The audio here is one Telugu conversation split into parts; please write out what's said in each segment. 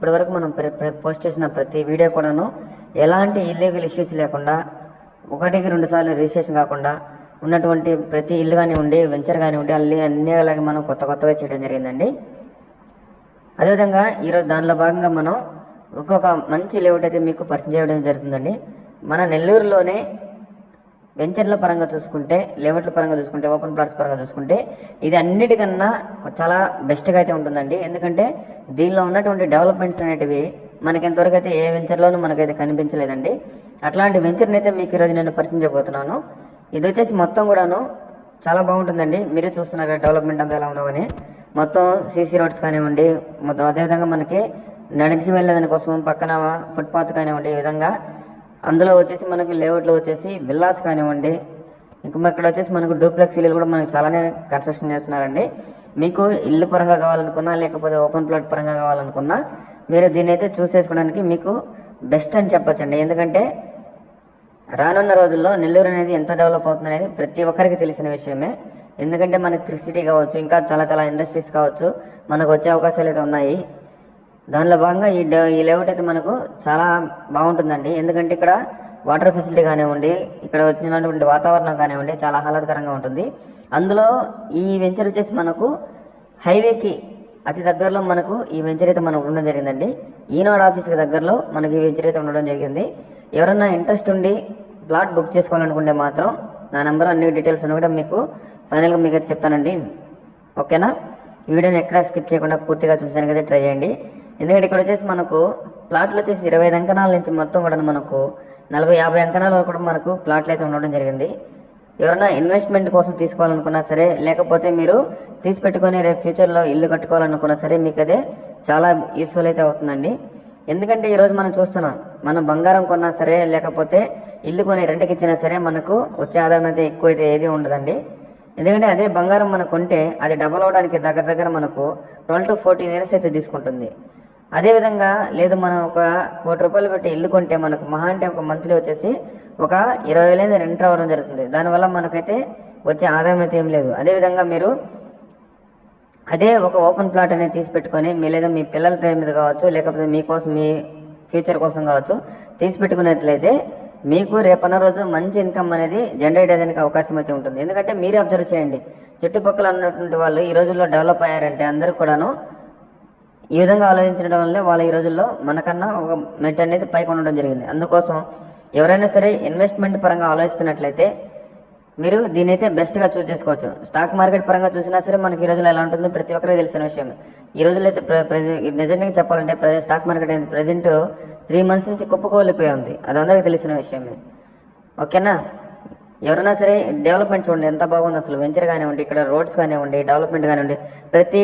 ఇప్పటివరకు మనం ప్ర- పోస్ట్ చేసిన ప్రతి వీడియో కూడాను ఎలాంటి ఇల్లీగల్ ఇష్యూస్ లేకుండా ఒకటికి రెండు సార్లు రిజిస్ట్రేషన్ కాకుండా ఉన్నటువంటి ప్రతి ఇల్లు కానివ్వండి వెంచర్ కానివ్వండి అల్లి అన్ని అలాగే మనం కొత్త కొత్తగా చేయడం జరిగిందండి. అదేవిధంగా ఈరోజు దానిలో భాగంగా మనం ఒక్కొక్క మంచి లేఅవుట్ అయితే మీకు పరిచయం చేయడం జరుగుతుందండి. మన నెల్లూరులోనే వెంచర్ల పరంగా చూసుకుంటే లేఅవుట్ల పరంగా చూసుకుంటే ఓపెన్ ప్లాట్స్ పరంగా చూసుకుంటే ఇది అన్నిటికన్నా చాలా బెస్ట్గా అయితే ఉంటుందండి. ఎందుకంటే దీనిలో ఉన్నటువంటి డెవలప్మెంట్స్ అనేటివి మనకి ఎంతవరకు అయితే ఏ వెంచర్లోనూ మనకైతే కనిపించలేదండి. అట్లాంటి వెంచర్ని అయితే మీకు ఈరోజు నేను పరిచయం చేయబోతున్నాను. ఇది వచ్చేసి మొత్తం కూడాను చాలా బాగుంటుందండి. మీరే చూస్తున్నారు డెవలప్మెంట్ అంతా ఎలా ఉందో అని. మొత్తం సీసీ రోడ్స్ కానివ్వండి మొత్తం అదేవిధంగా మనకి నడిచి వెళ్ళేదాని కోసం పక్కన ఫుట్పాత్ కానివ్వండి ఈ విధంగా అందులో వచ్చేసి మనకి లేఅవుట్లో వచ్చేసి విల్లాస్ కానివ్వండి ఇంకా ఇక్కడ వచ్చేసి మనకు డూప్లెక్స్ ఇల్లు కూడా మనకు చాలానే కన్స్ట్రక్షన్ చేస్తున్నారండి. మీకు ఇల్లు పరంగా కావాలనుకున్నా లేకపోతే ఓపెన్ ప్లాట్ పరంగా కావాలనుకున్నా మీరు దీన్ని అయితే చూసేసుకోవడానికి మీకు బెస్ట్ అని చెప్పొచ్చండి. ఎందుకంటే రానున్న రోజుల్లో నెల్లూరు అనేది ఎంత డెవలప్ అవుతుంది అనేది ప్రతి ఒక్కరికి తెలిసిన విషయమే. ఎందుకంటే మనకి క్రిసిటీ కావచ్చు ఇంకా చాలా చాలా ఇండస్ట్రీస్ కావచ్చు మనకు వచ్చే అవకాశాలు అయితే ఉన్నాయి. దానిలో భాగంగా ఈ ఈ లేఅవుట్ అయితే మనకు చాలా బాగుంటుందండి. ఎందుకంటే ఇక్కడ వాటర్ ఫెసిలిటీ కానివ్వండి ఇక్కడ వచ్చినటువంటి వాతావరణం కానివ్వండి చాలా ఆహ్లాదకరంగా ఉంటుంది. అందులో ఈ వెంచర్ వచ్చేసి మనకు హైవేకి అతి దగ్గరలో మనకు ఈ వెంచర్ అయితే మనకు ఉండడం జరిగిందండి. ఈనాడు ఆఫీస్కి దగ్గరలో మనకి ఈ వెంచర్ అయితే ఉండడం జరిగింది. ఎవరన్నా ఇంట్రెస్ట్ ఉండి ప్లాట్ బుక్ చేసుకోవాలనుకుంటే మాత్రం నా నెంబర్ అన్ని డీటెయిల్స్ అన్ని కూడా మీకు ఫైనల్గా మీకు అయితే చెప్తానండి. ఓకేనా? ఈ వీడియోని ఎక్కడ స్కిప్ చేయకుండా పూర్తిగా చూసానికి కదా ట్రై చేయండి. ఎందుకంటే ఇక్కడ వచ్చేసి మనకు ప్లాట్లు వచ్చేసి ఇరవై ఐదు అంకణాల నుంచి మొత్తం కూడా మనకు నలభై యాభై అంకణాల వరకు కూడా మనకు ప్లాట్లు అయితే ఉండడం జరిగింది. ఎవరైనా ఇన్వెస్ట్మెంట్ కోసం తీసుకోవాలనుకున్నా సరే లేకపోతే మీరు తీసి పెట్టుకొని రేపు ఫ్యూచర్లో ఇల్లు కట్టుకోవాలనుకున్నా సరే మీకు అదే చాలా యూస్ఫుల్ అయితే అవుతుందండి. ఎందుకంటే ఈరోజు మనం చూస్తున్నాం మనం బంగారం కొన్నా సరే లేకపోతే ఇల్లు కొని రెంట్కి ఇచ్చినా సరే మనకు వచ్చే ఆదాయం అయితే ఎక్కువ అయితే ఏది ఉండదండి. ఎందుకంటే అదే బంగారం మనకు కొంటే అది డబల్ అవడానికి దగ్గర దగ్గర మనకు ట్వెల్వ్ టు ఫోర్టీన్ ఇయర్స్ అయితే తీసుకుంటుంది. అదేవిధంగా లేదు మనం ఒక కోటి రూపాయలు పెట్టి ఇల్లు కొంటే మనకు మహా అంటే ఒక మంత్లీ వచ్చేసి ఒక ఇరవై వేలు రెంట్ రావడం జరుగుతుంది. దానివల్ల మనకైతే వచ్చే ఆదాయం అయితే ఏం లేదు. అదేవిధంగా మీరు అదే ఒక ఓపెన్ ప్లాట్ అనేది తీసి పెట్టుకొని మీ లేదా మీ పిల్లల పేరు మీద కావచ్చు లేకపోతే మీకోసం మీ ఫ్యూచర్ కోసం కావచ్చు తీసి పెట్టుకున్నట్లయితే మీకు రేపన్న రోజు మంచి ఇన్కమ్ అనేది జనరేట్ అయ్యేదానికి అవకాశం అయితే ఉంటుంది. ఎందుకంటే మీరే అబ్జర్వ్ చేయండి. చుట్టుపక్కల ఉన్నటువంటి వాళ్ళు ఈ రోజుల్లో డెవలప్ అయ్యారంటే అందరూ కూడాను ఈ విధంగా ఆలోచించడం వల్లే వాళ్ళ ఈ రోజుల్లో మనకన్నా ఒక మెట్ అనేది పైకి ఉండడం జరిగింది. అందుకోసం ఎవరైనా సరే ఇన్వెస్ట్మెంట్ పరంగా ఆలోచిస్తున్నట్లయితే మీరు దీని అయితే బెస్ట్గా చూస్ చేసుకోవచ్చు. స్టాక్ మార్కెట్ పరంగా చూసినా సరే మనకి ఈ రోజుల్లో ఎలా ఉంటుందో ప్రతి ఒక్కరికి తెలిసిన విషయం. ఈ రోజుల్లో అయితే ప్రజెంట్ నిజంగా చెప్పాలంటే ప్ర- స్టాక్ మార్కెట్ అనేది ప్రజెంట్ త్రీ మంత్స్ నుంచి కుప్పకోలిపోయి ఉంది అది అందరికీ తెలిసిన విషయమే ఓకేనా? ఎవరైనా సరే డెవలప్మెంట్ చూడండి. ఎంత బాగుంది అసలు? వెంచర్ కానివ్వండి ఇక్కడ రోడ్స్ కానివ్వండి డెవలప్మెంట్ కానివ్వండి ప్రతి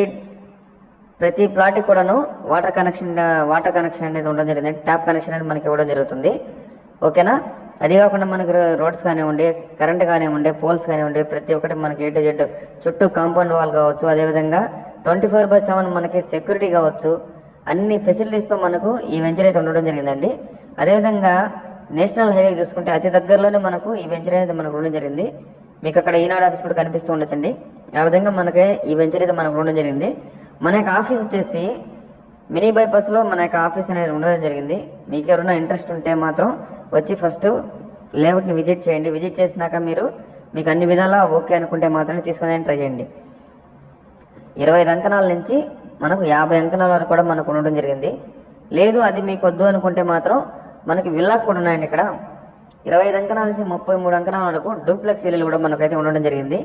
ప్రతి ప్లాట్కి కూడాను వాటర్ కనెక్షన్ వాటర్ కనెక్షన్ అనేది ఉండడం జరిగింది. ట్యాప్ కనెక్షన్ అనేది మనకి ఇవ్వడం జరుగుతుంది. ఓకేనా? అది కాకుండా మనకి రోడ్స్ కానివ్వండి కరెంట్ కానివ్వండి పోల్స్ కానివ్వండి ప్రతి ఒక్కటి మనకి ఏ టు జెడ్ చుట్టూ కాంపౌండ్ వాల్ కావచ్చు. అదేవిధంగా ట్వంటీ ఫోర్ బై సెవెన్ మనకి సెక్యూరిటీ కావచ్చు. అన్ని ఫెసిలిటీస్తో మనకు ఈ వెంచర్ అయితే ఉండడం జరిగిందండి. అదేవిధంగా నేషనల్ హైవే చూసుకుంటే అతి దగ్గరలోనే మనకు ఈ వెంచర్ అనేది మనకు ఉండడం జరిగింది. మీకు అక్కడ ఈనాడు ఆఫీస్ కూడా కనిపిస్తూ ఉండొచ్చండి. ఆ విధంగా మనకి ఈ వెంచర్ అయితే మనకు ఉండడం జరిగింది. మన యొక్క ఆఫీస్ వచ్చేసి మినీ బైపాస్లో మన యొక్క ఆఫీస్ అనేది ఉండడం జరిగింది. మీకు ఎవరైనా ఇంట్రెస్ట్ ఉంటే మాత్రం వచ్చి ఫస్ట్ లేఅవుట్ని విజిట్ చేయండి. విజిట్ చేసినాక మీరు మీకు అన్ని విధాలా ఓకే అనుకుంటే మాత్రమే తీసుకుని ట్రై చేయండి. ఇరవై ఐదు అంకణాల నుంచి మనకు యాభై అంకణాల వరకు కూడా మనకు ఉండడం జరిగింది. లేదు అది మీకు వద్దు అనుకుంటే మాత్రం మనకి విల్లాస్ కూడా ఉన్నాయండి ఇక్కడ. ఇరవై ఐదు అంకణాల నుంచి ముప్పై మూడు అంకణాల వరకు డూప్లెక్స్ ఇల్లులు కూడా మనకైతే ఉండడం జరిగింది.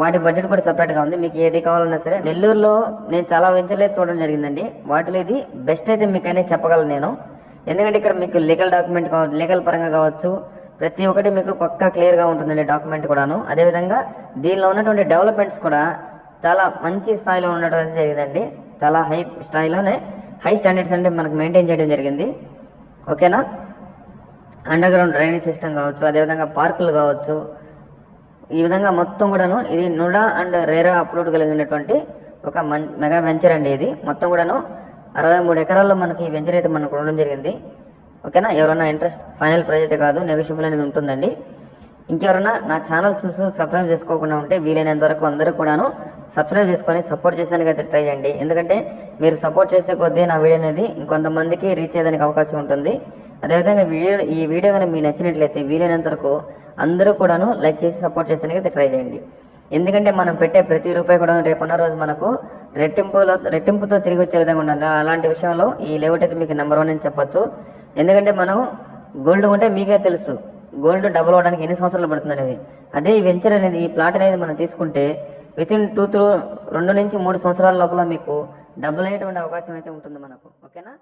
వాటి బడ్జెట్ కూడా సపరేట్గా ఉంది. మీకు ఏది కావాలన్నా సరే నెల్లూరులో నేను చాలా వెంచర్లు అయితే చూడడం జరిగిందండి. వాటిలో ఇది బెస్ట్ అయితే మీకు అనేది చెప్పగలను నేను. ఎందుకంటే ఇక్కడ మీకు లీగల్ డాక్యుమెంట్ కావచ్చు లీగల్ పరంగా కావచ్చు ప్రతి ఒక్కటి మీకు పక్కా క్లియర్గా ఉంటుందండి డాక్యుమెంట్ కూడాను. అదేవిధంగా దీనిలో ఉన్నటువంటి డెవలప్మెంట్స్ కూడా చాలా మంచి స్థాయిలో ఉండటం అయితే జరిగిందండి. చాలా హై స్థాయిలోనే హై స్టాండర్డ్స్ అంటే మనకు మెయింటైన్ చేయడం జరిగింది. ఓకేనా? అండర్ గ్రౌండ్ డ్రైనేజ్ సిస్టమ్ కావచ్చు అదేవిధంగా పార్కులు కావచ్చు ఈ విధంగా మొత్తం కూడాను ఇది నుడా అండ్ రేరా అప్లోడ్ కలిగినటువంటి ఒక మెగా వెంచర్ అండి ఇది. మొత్తం కూడాను అరవై మూడు ఎకరాల్లో మనకి ఈ వెంచర్ అయితే మనకు ఉండడం జరిగింది. ఓకేనా? ఎవరైనా ఇంట్రెస్ట్ ఫైనల్ ప్రైజ్ అయితే కాదు నెగోషియబుల్ అనేది ఉంటుందండి. ఇంకెవరైనా నా ఛానల్ చూసి సబ్స్క్రైబ్ చేసుకోకుండా ఉంటే వీలైనంత వరకు అందరూ కూడాను సబ్స్క్రైబ్ చేసుకొని సపోర్ట్ చేసేదానికి అయితే ట్రై చేయండి. ఎందుకంటే మీరు సపోర్ట్ చేసే కొద్దీ నా వీడియో అనేది ఇంకొంతమందికి రీచ్ అయ్యేదానికి అవకాశం ఉంటుంది. అదేవిధంగా వీడియో ఈ వీడియో కానీ మీకు నచ్చినట్లయితే వీలైనంత వరకు అందరూ కూడాను లైక్ చేసి సపోర్ట్ చేసేదానికి ట్రై చేయండి. ఎందుకంటే మనం పెట్టే ప్రతి రూపాయి కూడా రేపున్న రోజు మనకు రెట్టింపులో రెట్టింపుతో తిరిగి వచ్చే విధంగా ఉండాలి. అలాంటి విషయంలో ఈ లేఅవుట్ అయితే మీకు నెంబర్ వన్ అని చెప్పొచ్చు. ఎందుకంటే మనం గోల్డ్ ఉంటే మీకే తెలుసు. గోల్డ్ డబుల్ అవడానికి ఎన్ని సంవత్సరాలు పడుతుంది అనేది. అదే ఈ వెంచర్ అనేది ఈ ప్లాట్ అనేది మనం తీసుకుంటే విత్ ఇన్ టూ త్రూ రెండు నుంచి మూడు సంవత్సరాల లోపల మీకు డబుల్ అయ్యేటువంటి అవకాశం అయితే ఉంటుంది మనకు. ఓకేనా?